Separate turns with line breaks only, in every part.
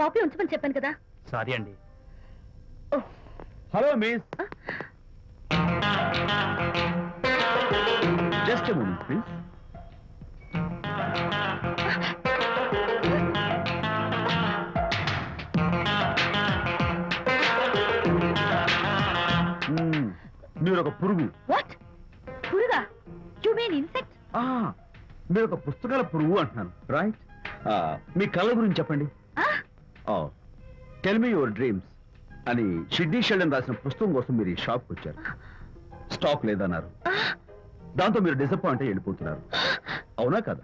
Copy ఉంచమని చెప్పాను కదా.
సారీ అండి.
Hello miss. Just moment please Hmm, మీరు ఒక పురుగు.
వాట్ పురుగా? యు మీన్ ఇన్సెక్ట్
ఆ, మీరు ఒక పుస్తకాల పురుగు అంటున్నాను. రైట్ మీ కళ గురించి చెప్పండి. టెల్ మీ యువర్ డ్రీమ్స్ అని షిడ్నీ షెల్డన్ రాసిన పుస్తకం కోసం మీరు ఈ షాప్కి వచ్చారు. స్టాక్ లేదన్నారు. దాంతో మీరు డిసప్పాయింట్ అయ్యి వెళ్ళిపోతున్నారు. అవునా కదా?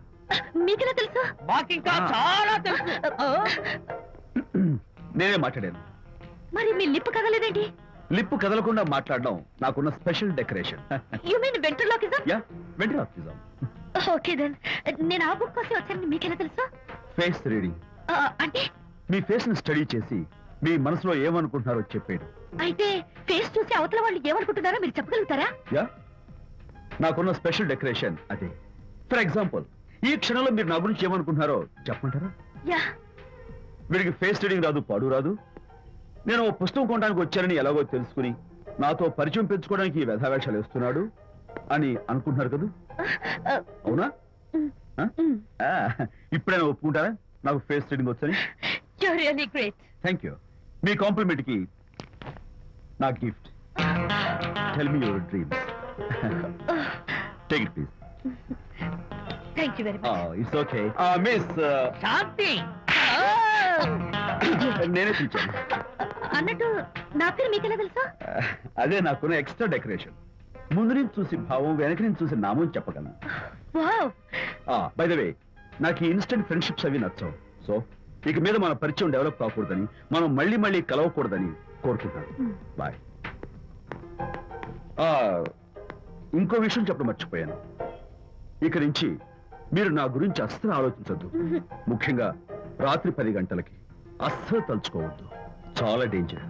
మీకెలా తెలుసు?
మాకింకా
ఆ.
చాలా తెలుసు.
నేనే మాట్లాడాను.
మరి మీ లిప్ కదలేదేంటి
లిప్పు కదలకుండా మాట్లాడడం నాకున్న special decoration.
You mean ventriloquism
yeah ఆఫీసాం
okay then నేను ఆ బుక్ కోసం వచ్చానని మీకెలా తెలుసు?
ఫేస్ రీడింగ్
అంటే
మీ ఫేస్ని స్టడీ చేసి మీ మనసులో ఏమనుకుంటున్నారో చెప్పేయడం.
అయితే ఫేస్ చూసి అవతల వాళ్ళు ఏమనుకుంటున్నారో మీరు చెప్పగలుగుతారా?
యా. నాకున్న స్పెషల్ డెకరేషన్ అదే. ఫర్ ఎగ్జాంపుల్ ఈ క్షణంలో మీరు నా గురించి ఏమనుకుంటున్నారో చెప్పమంటారా?
యా.
వీడికి ఫేస్ రీడింగ్ రాదు పాడు రాదు. నేను ఓ పుస్తకం కొనడానికి వచ్చానని ఎలాగో తెలుసుకుని నాతో పరిచయం పెంచుకోవడానికి ఈ వ్యధావేషాలు వేస్తున్నాడు అని అనుకుంటున్నారు కదా? అవునా? ఇప్పుడైనా ఒప్పుకుంటారా? నాకు ఫేస్ రీడింగ్ వచ్చని
you really great
thank you మీ కాంప్లిమెంట్కి నా gift. Tell me your dreams take it please
thank you very much
it's okay miss
Shanti
నేనే పిలిచాను.
అన్నట్టు నా పేరు మీకెలా తెలుసా?
Uh, అదే నాకున్న ఎక్స్ట్రా డెకరేషన్ ముందు నుంచి చూసి భావం వెనక నుంచి చూసి నామం చెప్పగలను.
వావ్
బై ద వే నాకు ఇన్స్టెంట్ ఫ్రెండ్షిప్స్ అవి నచ్చవు. సో ఇక మీద మన పరిచయం డెవలప్ కాకూడదని మనం మళ్ళీ మళ్ళీ కలవకూడదని కోరుకుంటాను. బాయ్. ఇంకో విషయం చెప్పడం మర్చిపోయాను. ఇక నుంచి మీరు నా గురించి అస్సలు ఆలోచించద్దు. ముఖ్యంగా రాత్రి పది గంటలకి అస్సలు తలుచుకోవద్దు. చాలా డేంజర్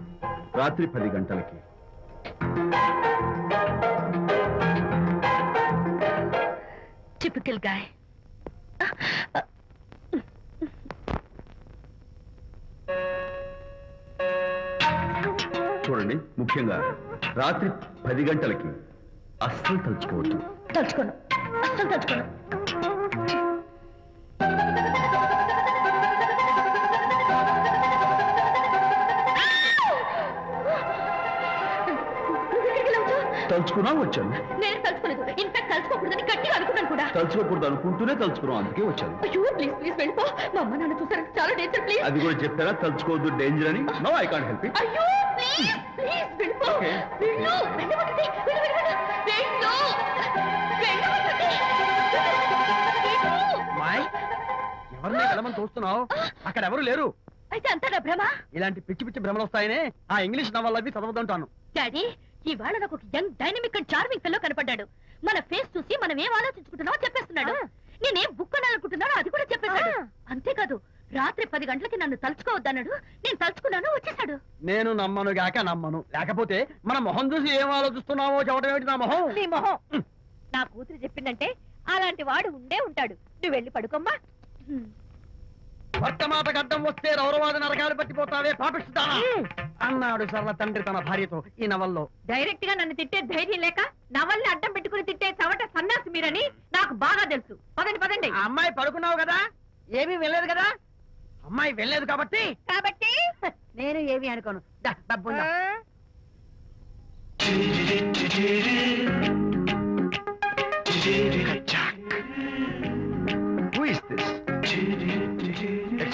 రాత్రి పది గంటలకి.
టిపికల్ గాయ్
చూడండి ముఖ్యంగా రాత్రి పది గంటలకి అస్సలు తలుచుకోవద్దు.
తలుచుకోను. అస్సలు తలుచుకోను?
తలుచుకున్నా వచ్చాను.
ఇన్ఫాక్ట్ తలుచుకోకూడదని గట్టిగా అనుకున్నాను కూడా.
తలుచుకోకూడదు అనుకుంటూనే తలుచుకున్నాం అందుకే వచ్చాను.
అయ్యో ప్లీజ్ ప్లీజ్ వెళ్ళిపో. మా అమ్మ నాన్న చూసారంటే చాలా డేంజర్ ప్లీజ్
అది కూడా చెప్పారా? తలుచుకోవద్దు డేంజర్ అని? No I can't help it
అయ్యో ప్లీజ్ ప్లీజ్ వెళ్ళిపో.
Okay.
వెళ్ళు వెళ్ళమంటుంది వెళ్ళు వెళ్ళు వెళ్ళు. వెళ్ళు. వెళ్ళమంటుంది వెళ్ళు.
మాయ్ ఎవరిని వెళ్ళమని చూస్తున్నావు? అక్కడ ఎవరు లేరు?
అయితే అంతా నా భ్రమ?
ఇలాంటి పిచ్చి పిచ్చి భ్రమలు వస్తాయనే ఆ ఇంగ్లీష్ నవల్ అవి చదవదంటాను
డాడీ ఇవాళ నాకు ఒక young dynamic and charming fellow కనపడ్డాడు. మన ఫేస్ చూసి మనం ఏం ఆలోచించుకుంటున్నామో చెప్పేస్తున్నాడు. నేనేం బుక్ కొనాలనుకుంటున్నానో అది కూడా చెప్పేశాడు. అంతేకాదు రాత్రి పది గంటలకి నన్ను తలుచుకోవద్దన్నాడు. నేను తలుచుకున్నాను వచ్చేసాడు
నేను నమ్మను గాక నమ్మను. లేకపోతే మన మొహం చూసి ఏం ఆలోచిస్తున్నావో చెప్పడం ఏమిటి నా మొహం?
నీ మొహం. నా కూతురు చెప్పిందంటే అలాంటి వాడు ఉండే ఉంటాడు. నువ్వు వెళ్ళి పడుకోమ్మా.
భర్త మాట గడ్డం వస్తే రౌరవాద నరకాలు పట్టిపోతావే పాపిస్తానా అన్నాడు సర్వ తండ్రి తన భార్యతో ఈ నవల్లో
డైరెక్ట్గా నన్ను తిట్టే ధైర్యం లేక నవల్ని అడ్డం పెట్టుకుని తిట్టే చవట సన్నాసి మీరని నాకు బాగా తెలుసు పదండి పదండి
ఆ అమ్మాయి పడుకున్నావు కదా ఏమీ వెళ్ళలేదు కదా అమ్మాయి వెళ్ళలేదు కాబట్టి
కాబట్టి
నేను ఏమి అనుకోను దా, డబ్బు ఉందా?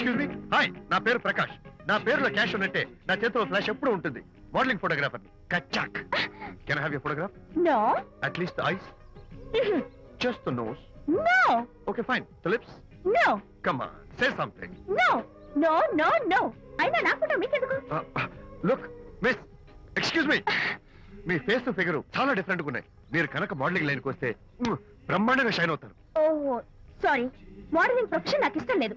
ఎక్స్క్యూజ్ మీ హాయ్ నా పేరు ప్రకాష్. నా పేరులో క్యాష్ ఉన్నట్టే నా చేతిలో ఫ్లాష్ ఎప్పుడు ఉంటుంది. Modeling photographer కచ్చాక్ can have you photograph
no
at least eyes just nose
no
okay fine lips
no
come say something
no no no no అయినా నాకు మీకెందుకు?
లుక్ మిస్ ఎక్స్క్యూజ్ మీ మీ ఫేస్ ఫిగర్ చాలా different ఉన్నాయి మీరు కనుక modelling లైన్కి వస్తే బ్రహ్మాండంగా షైన్ అవుతారు.
ఓ సారీ మోడలింగ్ ప్రొఫెషన్ నాకు ఇష్టం లేదు.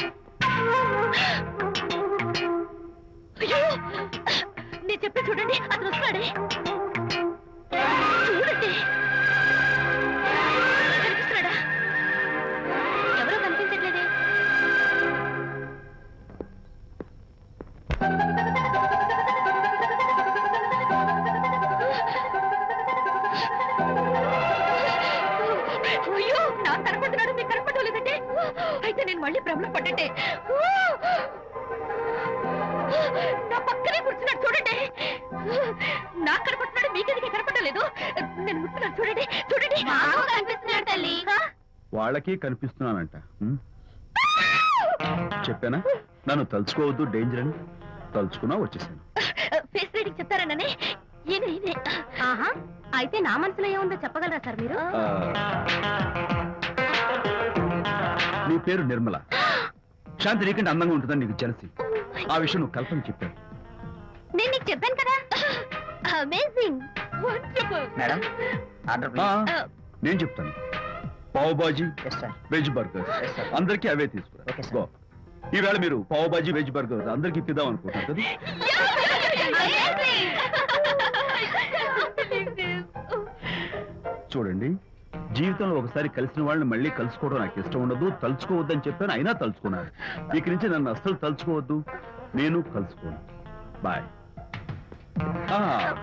అయ్యో నాకు కనపడుతున్నాడు మీకు కనపడలేదు లేదంటే అయితే నేను మళ్ళీ భ్రమలో పడ్డంటే? నా పక్కనే కూర్చున్నాడు చూడండి. నాకు కనపడుతున్నాడు మీకెదికి కనపడలేదు నేను కూర్చున్నాను చూడండి చూడండి. కనిపిస్తున్నాడు తల్లి.
వాళ్ళకి కనిపిస్తున్నానంట? చెప్పానా? నన్ను తలుచుకోవద్దు డేంజర్ అని తలుచుకున్నా వచ్చేసాను.
ఫేస్ రీడింగ్ చెప్తారననే ఆహా. అయితే నా మనసులో ఏముందో చెప్పగలరా సార్ మీరు?
నీ పేరు నిర్మల. శాంతి నీకంటే అందంగా ఉంటుందని నీకు తెలిసి ఆ విషయం నువ్వు కల్పన చెప్పావు.
నేను నీకు చెప్పాను కదా. అమేజింగ్
మేడం ఆర్డర్
Uh,
నేను చెప్తాను. పావు బాజీ వెజ్ బర్గర్. అందరికీ అవే తీసుకురా. ఈవేళ మీరు పావు బాజీ వెజ్ బర్గర్ అందరికీ ఇప్పిద్దాం అనుకుంటారు కదా? చూడండి. జీవితంలో ఒకసారి కలిసిన వాళ్ళని మళ్ళీ కలుసుకోవడం నాకు ఇష్టం ఉండదు. తలుచుకోవద్దని చెప్పాను అయినా తలుచుకున్నాను. ఇక నుంచి నన్ను అస్సలు తలుచుకోవద్దు. నేను కలుసుకోను. బాయ్. ఆ.